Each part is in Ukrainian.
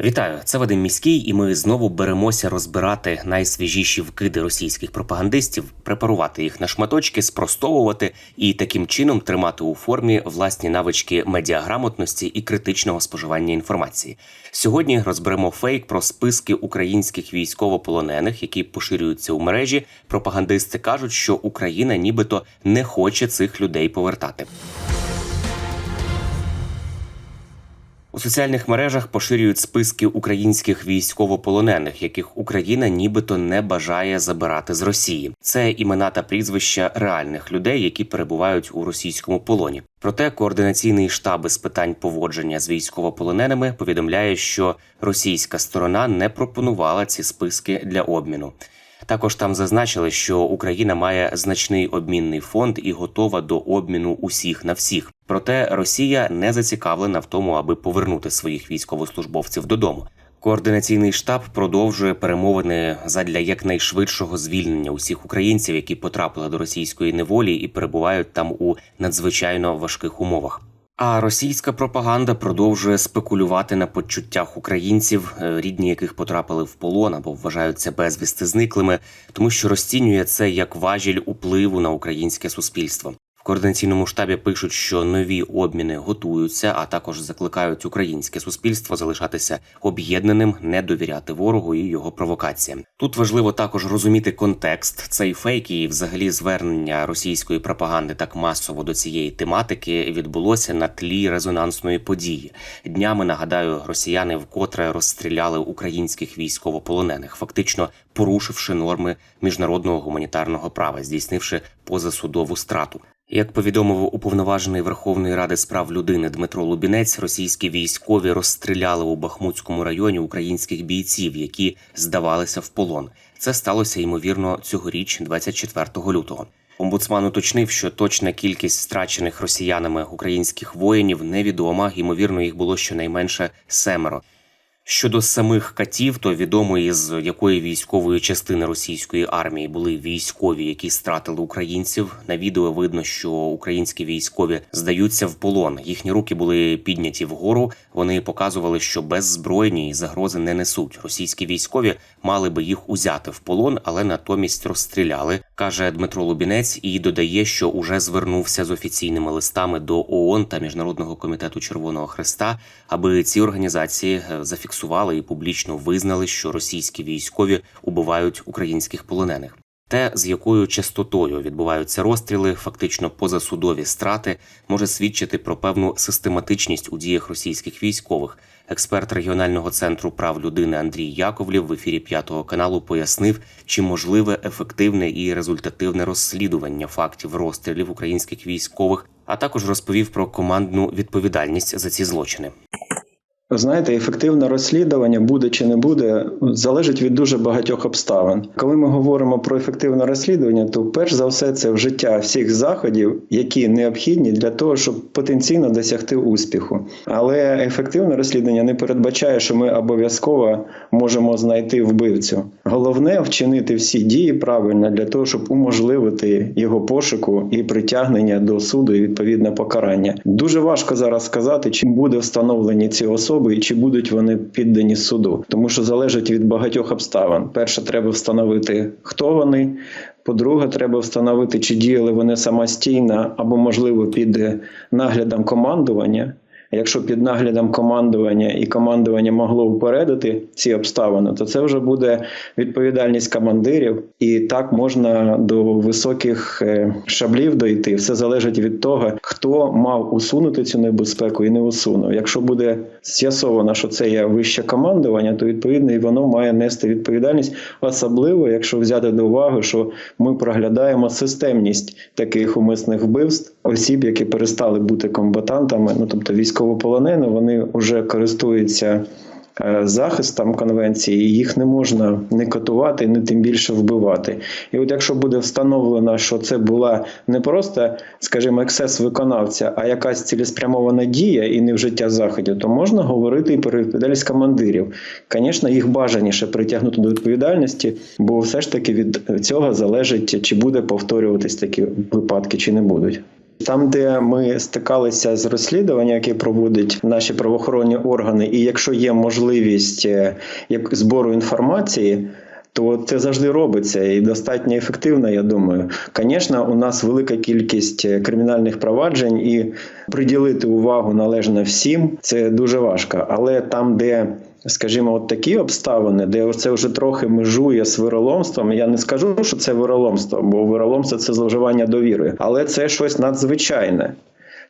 Вітаю, це Вадим Міський, і ми знову беремося розбирати найсвіжіші вкиди російських пропагандистів, препарувати їх на шматочки, спростовувати і таким чином тримати у формі власні навички медіаграмотності і критичного споживання інформації. Сьогодні розберемо фейк про списки українських військовополонених, які поширюються у мережі. Пропагандисти кажуть, що Україна нібито не хоче цих людей повертати. У соціальних мережах поширюють списки українських військовополонених, яких Україна нібито не бажає забирати з Росії. Це імена та прізвища реальних людей, які перебувають у російському полоні. Проте координаційний штаб з питань поводження з військовополоненими повідомляє, що російська сторона не пропонувала ці списки для обміну. Також там зазначили, що Україна має значний обмінний фонд і готова до обміну усіх на всіх. Проте Росія не зацікавлена в тому, аби повернути своїх військовослужбовців додому. Координаційний штаб продовжує перемовини задля якнайшвидшого звільнення усіх українців, які потрапили до російської неволі і перебувають там у надзвичайно важких умовах. А російська пропаганда продовжує спекулювати на почуттях українців, е, рідні яких потрапили в полон або вважаються безвісти зниклими, тому що розцінює це як важіль упливу на українське суспільство. Координаційному штабі пишуть, що нові обміни готуються, а також закликають українське суспільство залишатися об'єднаним, не довіряти ворогу і його провокаціям. Тут важливо також розуміти контекст цей фейк і взагалі звернення російської пропаганди так масово до цієї тематики відбулося на тлі резонансної події. Днями нагадаю, росіяни вкотре розстріляли українських військовополонених, фактично порушивши норми міжнародного гуманітарного права, здійснивши позасудову страту. Як повідомив уповноважений Верховної Ради з прав людини Дмитро Лубінець, російські військові розстріляли у Бахмутському районі українських бійців, які здавалися в полон. Це сталося ймовірно цьогоріч, 24 лютого. Омбудсман уточнив, що точна кількість страчених росіянами українських воїнів невідома. Ймовірно, їх було щонайменше семеро. Щодо самих катів, то відомо із якої військової частини російської армії були військові, які стратили українців. На відео видно, що українські військові здаються в полон. Їхні руки були підняті вгору. Вони показували, що беззбройні загрози не несуть. Російські військові мали би їх узяти в полон, але натомість розстріляли, каже Дмитро Лубінець, і додає, що уже звернувся з офіційними листами до ООН та Міжнародного комітету Червоного Хреста, аби ці організації е, зафіксували і публічно визнали, що російські військові убивають українських полонених. Те, з якою частотою відбуваються розстріли, фактично позасудові страти, може свідчити про певну систематичність у діях російських військових. Експерт регіонального центру прав людини Андрій Яковлів в ефірі п'ятого каналу пояснив, чи можливе ефективне і результативне розслідування фактів розстрілів українських військових, а також розповів про командну відповідальність за ці злочини. Знаєте, ефективне розслідування буде чи не буде, залежить від дуже багатьох обставин. Коли ми говоримо про ефективне розслідування, то перш за все це вжиття всіх заходів, які необхідні для того, щоб потенційно досягти успіху. Але ефективне розслідування не передбачає, що ми обов'язково можемо знайти вбивцю. Головне вчинити всі дії правильно для того, щоб уможливити його пошуку і притягнення до суду і відповідне покарання. Дуже важко зараз сказати, чи буде встановлені ці особи і чи будуть вони піддані суду, тому що залежить від багатьох обставин. Перше, треба встановити, хто вони. По-друге, треба встановити, чи діяли вони самостійно або, можливо, під наглядом командування. Якщо під наглядом командування і командування могло упередити ці обставини, то це вже буде відповідальність командирів, і так можна до високих е, шаблів дойти. Все залежить від того, хто мав усунути цю небезпеку і не усунув. Якщо буде з'ясовано, що це є вище командування, то відповідно і воно має нести відповідальність, особливо якщо взяти до уваги, що ми проглядаємо системність таких умисних вбивств осіб, які перестали бути комбатантами, ну тобто військовополонені, вони вже користуються е, захистом конвенції, і їх не можна не катувати, не тим більше вбивати. І от якщо буде встановлено, що це була не просто, скажімо, ексцес виконавця, а якась цілеспрямована дія і не вжиття заходів, то можна говорити і про відповідальність командирів. Звісно, їх бажаніше притягнути до відповідальності, бо все ж таки від цього залежить, чи буде повторюватись такі випадки, чи не будуть. Там, де ми стикалися з розслідуванням, яке проводять наші правоохоронні органи, і якщо є можливість е, як збору інформації. То це завжди робиться і достатньо ефективно, я думаю. Звісно, у нас велика кількість е, кримінальних проваджень, і приділити увагу належно всім це дуже важко. Але там, де скажімо, от такі обставини, де це вже трохи межує з вироломством. Я не скажу, що це вироломство, бо вироломство це зловживання довірою, але це щось надзвичайне.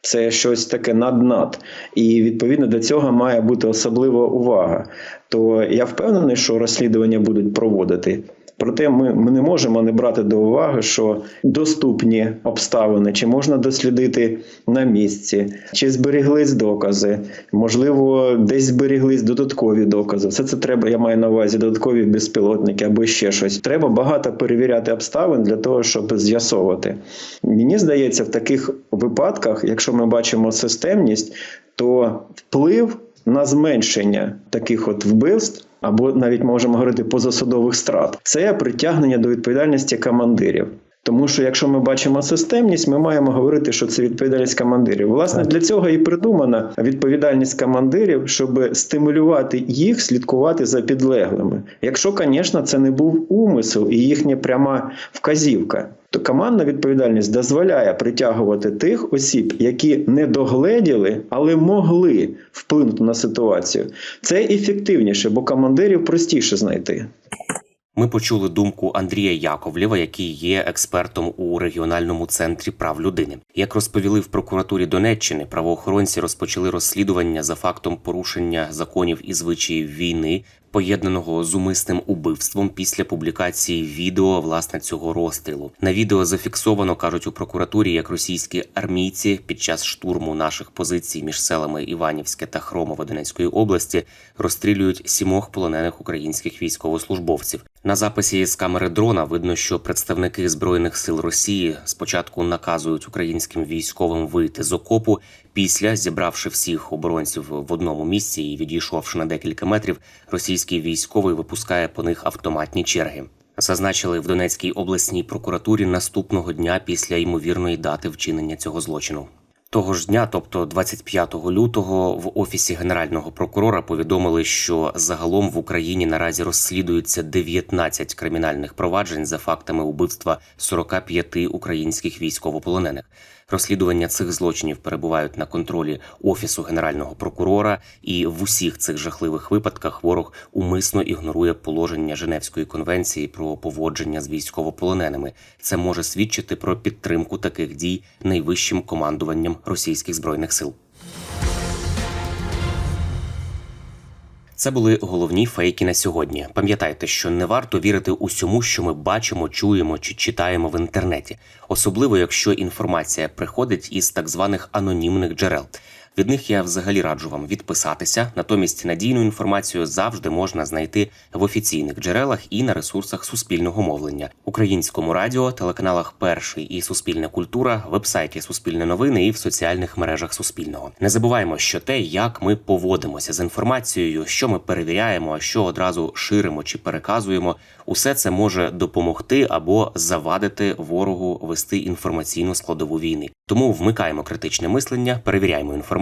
Це щось таке над-над. І відповідно до цього має бути особлива увага. То я впевнений, що розслідування будуть проводити. Проте ми, ми не можемо не брати до уваги, що доступні обставини, чи можна дослідити на місці, чи зберіглись докази, можливо, десь зберіглись додаткові докази. Все це треба, я маю на увазі додаткові безпілотники або ще щось. Треба багато перевіряти обставин для того, щоб з'ясовувати. Мені здається, в таких випадках, якщо ми бачимо системність, то вплив на зменшення таких от вбивств. Або навіть можемо говорити позасудових страт, це притягнення до відповідальності командирів. Тому що якщо ми бачимо системність, ми маємо говорити, що це відповідальність командирів. Власне, для цього і придумана відповідальність командирів, щоб стимулювати їх слідкувати за підлеглими. Якщо, звісно, це не був умисел і їхня пряма вказівка. То командна відповідальність дозволяє притягувати тих осіб, які не догледіли, але могли вплинути на ситуацію. Це ефективніше, бо командирів простіше знайти. Ми почули думку Андрія Яковлєва, який є експертом у регіональному центрі прав людини. Як розповіли в прокуратурі Донеччини, правоохоронці розпочали розслідування за фактом порушення законів і звичаїв війни, поєднаного з умисним убивством після публікації відео власне цього розстрілу. На відео зафіксовано кажуть у прокуратурі, як російські армійці під час штурму наших позицій між селами Іванівське та Хромове Донецької області розстрілюють сімох полонених українських військовослужбовців. На записі з камери дрона видно, що представники збройних сил Росії спочатку наказують українським військовим вийти з окопу. Після зібравши всіх оборонців в одному місці і відійшовши на декілька метрів, російський військовий випускає по них автоматні черги. Зазначили в Донецькій обласній прокуратурі наступного дня після ймовірної дати вчинення цього злочину. Того ж дня, тобто 25 лютого, в офісі генерального прокурора повідомили, що загалом в Україні наразі розслідуються 19 кримінальних проваджень за фактами убивства 45 українських військовополонених. Розслідування цих злочинів перебувають на контролі офісу генерального прокурора, і в усіх цих жахливих випадках ворог умисно ігнорує положення Женевської конвенції про поводження з військовополоненими. Це може свідчити про підтримку таких дій найвищим командуванням російських збройних сил. Це були головні фейки на сьогодні. Пам'ятайте, що не варто вірити усьому, що ми бачимо, чуємо чи читаємо в інтернеті, особливо якщо інформація приходить із так званих анонімних джерел. Від них я взагалі раджу вам відписатися. Натомість надійну інформацію завжди можна знайти в офіційних джерелах і на ресурсах суспільного мовлення, українському радіо, телеканалах Перший і Суспільна культура, вебсайті Суспільне новини і в соціальних мережах Суспільного. Не забуваємо, що те, як ми поводимося з інформацією, що ми перевіряємо, а що одразу ширимо чи переказуємо, усе це може допомогти або завадити ворогу вести інформаційну складову війни. Тому вмикаємо критичне мислення, перевіряємо інформацію